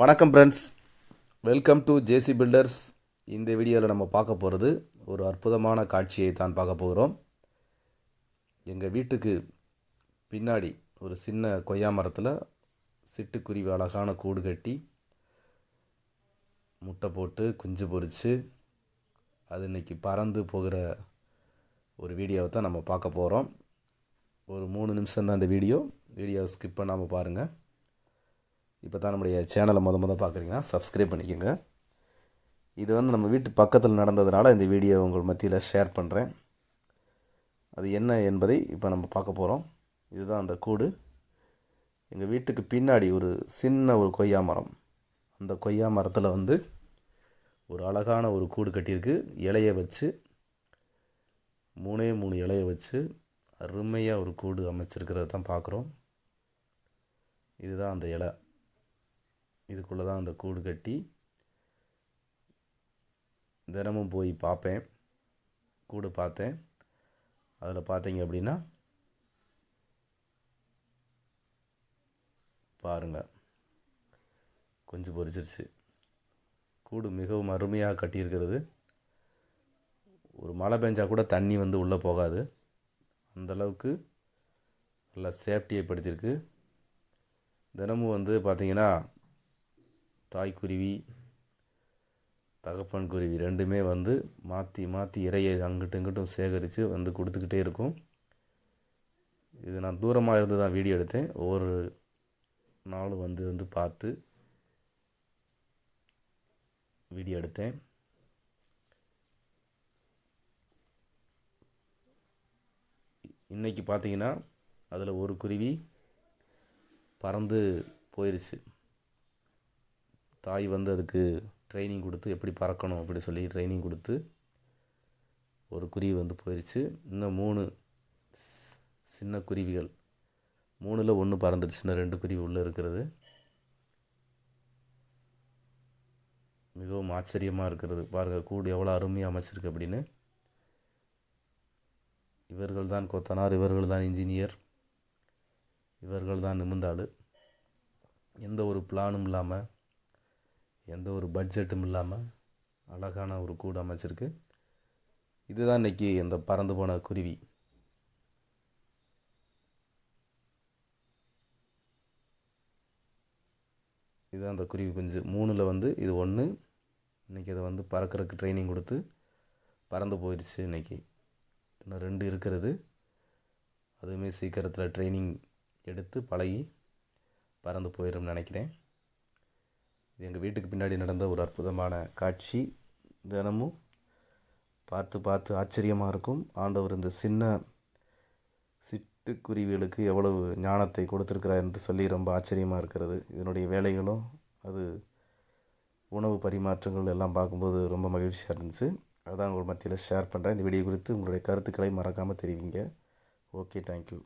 வணக்கம் friends welcome to JC builders இந்த வீடியோவில் நம்ம பார்க்க போகிறது ஒரு அற்புதமான காட்சியை தான் பார்க்க போகிறோம். எங்கள் வீட்டுக்கு பின்னாடி ஒரு சின்ன கொய்யா மரத்தில் சிட்டுக்குருவி அழகான கூடு கட்டி முட்டை போட்டு குஞ்சு பொறித்து அது இன்னைக்கு பறந்து போகிற ஒரு வீடியோவை தான் நம்ம பார்க்க போகிறோம் ஒரு மூணு நிமிஷம் தான் இந்த வீடியோ. வீடியோவை ஸ்கிப் பண்ணாமல் பாருங்கள் இப்போ தான் நம்முடைய சேனலை முத முத பார்க்குறீங்கன்னா சப்ஸ்கிரைப் பண்ணிக்கோங்க. இது வந்து நம்ம வீட்டு பக்கத்தில் நடந்ததுனால இந்த வீடியோ உங்கள் மத்தியில் ஷேர் பண்ணுறேன் அது என்ன என்பதை இப்போ நம்ம பார்க்க போகிறோம் இதுதான் அந்த கூடு. எங்கள் வீட்டுக்கு பின்னாடி ஒரு சின்ன ஒரு கொய்யா மரம். அந்த கொய்யா மரத்தில் வந்து ஒரு அழகான ஒரு கூடு கட்டியிருக்கு. இலையை வச்சு மூணே மூணு இலையை வச்சு அருமையாக ஒரு கூடு அமைச்சிருக்கிறத தான் பார்க்குறோம். இதுதான் அந்த இலை. இதுக்குள்ளே தான் அந்த கூடு கட்டி தினமும் போய் பார்ப்பேன். கூடு பார்த்தேன். அதில் பார்த்தீங்க அப்படின்னா பாருங்கள் கொஞ்சம் பொரிச்சிருச்சு. கூடு மிகவும் அருமையாக கட்டியிருக்கிறது. ஒரு மழை பெஞ்சால் கூட தண்ணி வந்து உள்ளே போகாது. அந்தளவுக்கு நல்லா சேஃப்டியை படுத்தியிருக்கு. தினமும் வந்து பார்த்திங்கன்னா தாய்க்குருவி தகப்பன் குருவி ரெண்டுமே வந்து மாற்றி மாற்றி இறையை அங்கிட்டும் இங்கிட்டும் சேகரித்து வந்து கொடுத்துக்கிட்டே இருக்கும். இது நான் தூரமாக இருந்து தான் வீடியோ எடுத்தேன். ஒவ்வொரு நாளும் வந்து வந்து பார்த்து வீடியோ எடுத்தேன். இன்றைக்கி பார்த்தீங்கன்னா அதில் ஒரு குருவி பறந்து போயிடுச்சு தாய் வந்து அதுக்கு ட்ரைனிங் கொடுத்து எப்படி பறக்கணும் அப்படி சொல்லி ட்ரைனிங் கொடுத்து ஒரு குருவி வந்து போயிடுச்சு இன்னும் மூணு சின்ன குருவிகள். மூணில் ஒன்று பறந்துடுச்சு இன்னும் ரெண்டு குருவி உள்ளே இருக்கிறது. மிகவும் ஆச்சரியமாக இருக்கிறது. பாருங்கள் கூடு எவ்வளோ அருமையாக அமைச்சிருக்கு அப்படின்னு. இவர்கள் தான் கொத்தனார் இவர்கள் தான் இன்ஜினியர் இவர்கள் தான் நிமிந்தாள். எந்த ஒரு பிளானும் இல்லாமல் எந்த ஒரு பட்ஜெட்டும் இல்லாமல் அழகான ஒரு கூடு அமைச்சிருக்கு. இதுதான் இன்னைக்கு இந்த பறந்து போன குருவி. இதுதான் அந்த குருவி குஞ்சு. மூணில் வந்து இது ஒன்று இன்றைக்கி அதை வந்து பறக்கிறதுக்கு ட்ரைனிங் கொடுத்து பறந்து போயிடுச்சு இன்றைக்கி இன்னும் ரெண்டு இருக்கிறது. அதுவுமே சீக்கிரத்தில் ட்ரைனிங் எடுத்து பழகி பறந்து போயிடும் நினைக்கிறேன். இது எங்கள் வீட்டுக்கு பின்னாடி நடந்த ஒரு அற்புதமான காட்சி. தினமும் பார்த்து பார்த்து ஆச்சரியமாக இருக்கும். ஆண்டவர் இந்த சின்ன சிட்டுக்குருவிகளுக்கு எவ்வளவு ஞானத்தை கொடுத்துருக்கிறார் என்று சொல்லி ரொம்ப ஆச்சரியமாக இருக்கிறது. இதனுடைய வேலைகளும் அது உணவு பரிமாற்றங்கள் எல்லாம் பார்க்கும்போது ரொம்ப மகிழ்ச்சியாக இருந்துச்சு. அதான் உங்கள் மத்தியில் ஷேர் பண்ணுறேன் இந்த வீடியோ குறித்து உங்களுடைய கருத்துக்களை மறக்காமல் தெரிவிங்க. Okay thank you